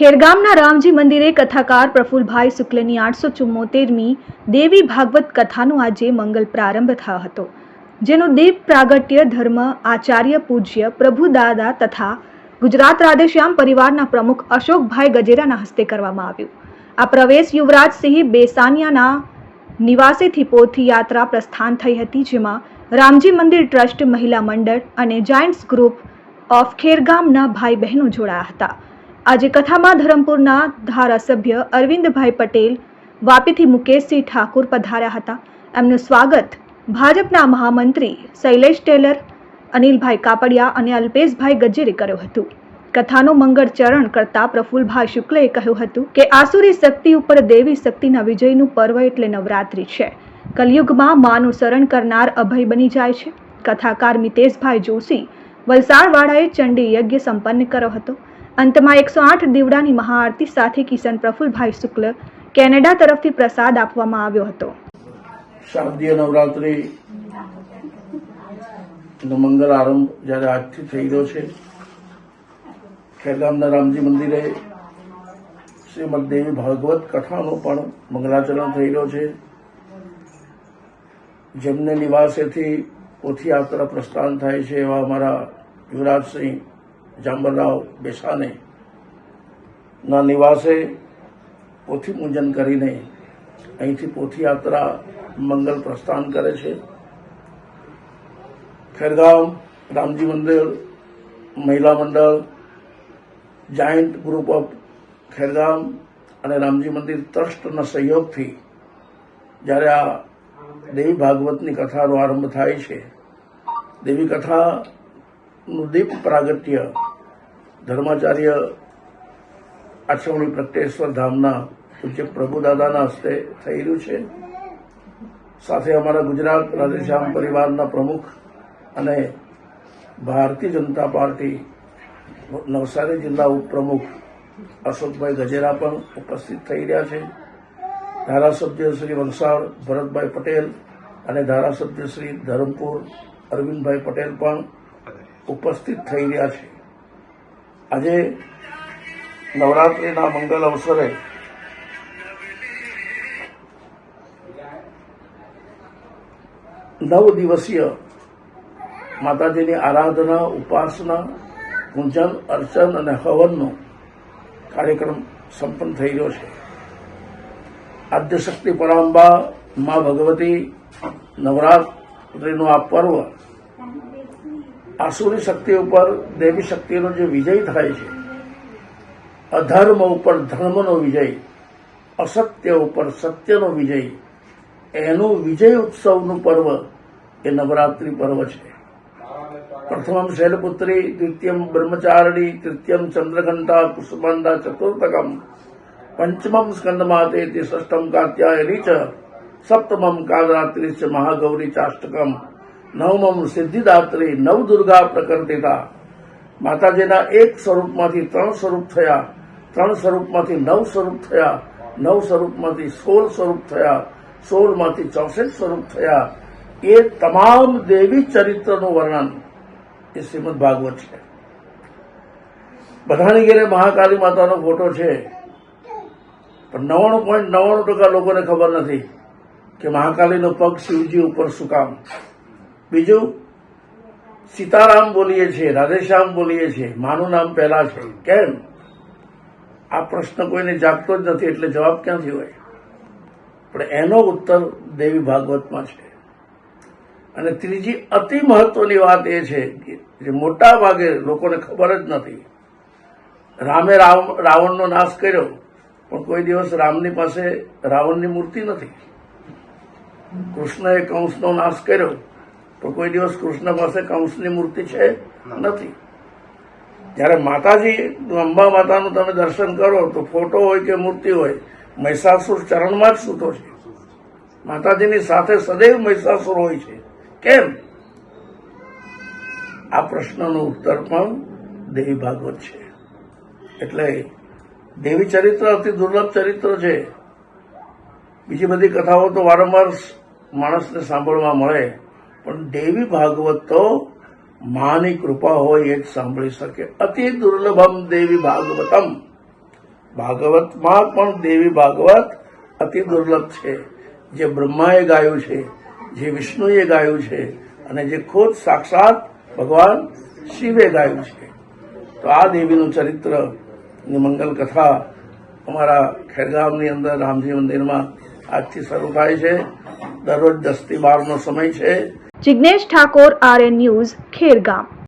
ખેરગામના રામજી મંદિરે કથાકાર પ્રફુલભાઈ શુક્લની આઠસો ચુમ્મોતેરમી દેવી ભાગવત કથાનો આજે મંગલ પ્રારંભ થયો હતો, જેનો દીપ પ્રાગટ્ય ધર્મ, આચાર્ય પૂજ્ય પ્રભુદાદા તથા ગુજરાત રાધેશ્યામ પરિવારના પ્રમુખ અશોકભાઈ ગજેરાના હસ્તે કરવામાં આવ્યું. આ પ્રવેશ યુવરાજસિંહ બેસાનિયાના નિવાસેથી પોથી યાત્રા પ્રસ્થાન થઈ હતી, જેમાં રામજી મંદિર ટ્રસ્ટ મહિલા મંડળ અને જાયન્ટ્સ ગ્રુપ ઓફ ખેરગામના ભાઈ બહેનો જોડાયા હતા. આજે કથામાં ધરમપુરના ધારાસભ્ય અરવિંદભાઈ પટેલ વાપીથી મુકેશસિંહ ઠાકુર પધાર્યા હતા. એમનું સ્વાગત ભાજપના મહામંત્રી શૈલેષ ટેલર, અનિલભાઈ કાપડિયા અને અલ્પેશભાઈ ગજેરે કર્યું હતું. કથાનો મંગળ ચરણ કરતા પ્રફુલભાઈ શુક્લએ કહ્યું હતું કે, આસુરી શક્તિ ઉપર દેવી શક્તિના વિજયનું પર્વ એટલે નવરાત્રિ છે. કલયુગમાં માનું શરણ કરનાર અભય બની જાય છે. કથાકાર મિતેશભાઈ જોશી વલસાડવાળાએ ચંડી યજ્ઞ સંપન્ન કર્યો હતો. અંતમાં એકસો આઠ દીવડાની મહાઆરતી સાથે કિશન પ્રફુલભાઈ શુક્લ કેનેડા તરફથી પ્રસાદ આપવામાં આવ્યો હતો. શારદીય નવરાત્રી નો મંગલ આરંભ જ્યારે આજથી થઈ રહ્યો છે, ખેરગામના રામજી મંદિરે શ્રીમદ દેવી ભાગવત કથાનો પણ મંગલાચરણ થઈ રહ્યો છે. જેમને નિવાસેથી પોથી યાત્રા પ્રસ્થાન થાય છે એવા અમારા યુવરાજસિંહ જાંબરરાવ બેસાને ના નિવાસે પોથી પૂજન કરીને અહીંથી પોથી યાત્રા મંગલ પ્રસ્થાન કરે છે. ખેરગામ રામજી મંદિર, મહિલા મંડળ, જાયન્ટ ગ્રુપ ઓફ ખેરગામ અને રામજી મંદિર ટ્રસ્ટના સહયોગથી જ્યારે આ દેવી ભાગવતની કથાનો આરંભ થાય છે. દેવી કથાનું દીપ પ્રાગટ્ય. ધર્માચાર્ય આશ્રમણી પ્રગટેશ્વર ધામના પૂજ્ય પ્રભુદાદાના હસ્તે થઈ રહ્યું છે. સાથે અમારા ગુજરાત રાધેશ્યામ પરિવારના પ્રમુખ અને ભારતીય જનતા પાર્ટી નવસારી જિલ્લા ઉપપ્રમુખ અશોકભાઈ ગજેરા પણ ઉપસ્થિત થઈ રહ્યા છે. ધારાસભ્ય શ્રી વલસાડ ભરતભાઈ પટેલ અને ધારાસભ્ય શ્રી ધરમપુર અરવિંદભાઈ પટેલ પણ ઉપસ્થિત થઈ રહ્યા છે. આજે નવરાત્રિના મંગલ અવસરે નવ દિવસીય માતાજીની આરાધના, ઉપાસના, પૂજન, અર્ચન અને હવનનો કાર્યક્રમ સંપન્ન થઈ રહ્યો છે. આદ્યશક્તિ પરાંબા મા ભગવતી નવરાત્રિનું આ પર્વ આસુરી શક્તિ ઉપર દેવી શક્તિનો જે વિજય થાય છે, અધર્મ ઉપર ધર્મનો વિજય, અસત્ય ઉપર સત્યનો વિજય, એનું વિજય ઉત્સવનું પર્વ એ નવરાત્રિ પર્વ છે. પ્રથમ શૈલપુત્રી, દ્વિતીયમ બ્રહ્મચારિણી, તૃતીયમ ચંદ્રઘંટા, કુસુમાંડા, ચતુર્થકમ, પંચમમ સ્કંદમાં તે ષષ્ઠમ કાત્યાયની ચ, સપ્તમમ કાલરાત્રિ મહાગૌરી ચાષ્ટકમ નવમમ સિદ્ધિદાત્રી નવદુર્ગા પ્રકર્તિતા માતાજીના એક સ્વરૂપમાંથી ત્રણ સ્વરૂપ થયા, ત્રણ સ્વરૂપમાંથી નવ સ્વરૂપ થયા, નવ સ્વરૂપમાંથી સોળ સ્વરૂપ થયા, સોળમાંથી ચોસઠ સ્વરૂપ થયા. એ તમામ દેવી ચરિત્રનું વર્ણન એ શ્રીમદ ભાગવત છે. બધાની ઘેરે મહાકાલી માતાનો ફોટો છે. પણ નવ્વાણું પોઈન્ટ નવ્વાણું ટકા લોકોને ખબર નથી કે મહાકાલીનો પગ શિવજી ઉપર શું કામ? બીજું, સીતારામ બોલીએ છીએ, રાધેશ્યામ બોલીએ છીએ. માનું નામ પહેલા છે. કેમ? આ પ્રશ્ન કોઈને જાગતો જ નથી, એટલે જવાબ ક્યાંથી હોય? પણ એનો ઉત્તર દેવી ભાગવતમાં છે. અને ત્રીજી અતિ મહત્વની વાત એ છે કે, જે મોટા ભાગે લોકોને ખબર જ નથી, રામે રાવ, રાવણનો નાશ કર્યો, પણ કોઈ દિવસ રામની પાસે રાવણની મૂર્તિ નથી. કૃષ્ણએ કંસનો નાશ કર્યો તો કોઈ દિવસ કૃષ્ણ પાસે કંસની મૂર્તિ છે? નથી. જ્યારે માતાજી અંબા માતાનું તમે દર્શન કરો, તો ફોટો હોય કે મૂર્તિ હોય, મહિષાસુર ચરણમાં જ સૂતો છે. માતાજીની સાથે સદૈવ મહિષાસુર હોય છે. કેમ? આ પ્રશ્નનો ઉત્તર પણ દેવી ભાગવત છે. એટલે દેવી ચરિત્ર અતિ દુર્લભ ચરિત્ર છે. બીજી બધી કથાઓ તો વારંવાર માણસને સાંભળવા મળે. પણ દેવી ભાગવત તો માની કૃપા હોય એ જ સાંભળી શકે. અતિ દુર્લભમ દેવી ભાગવતમ. ભાગવતમાં પણ દેવી ભાગવત અતિ દુર્લભ છે. જે બ્રહ્માએ ગાયું છે, જે વિષ્ણુએ ગાયું છે, અને જે ખુદ સાક્ષાત ભગવાન શિવે ગાયું છે. તો આ દેવીનું ચરિત્ર મંગલ કથા અમારા ખેરગામની અંદર રામજી મંદિરમાં આજથી શરૂ થાય છે. દરરોજ દસથી બારનો સમય છે. Jignesh Thakor RN news Khergam.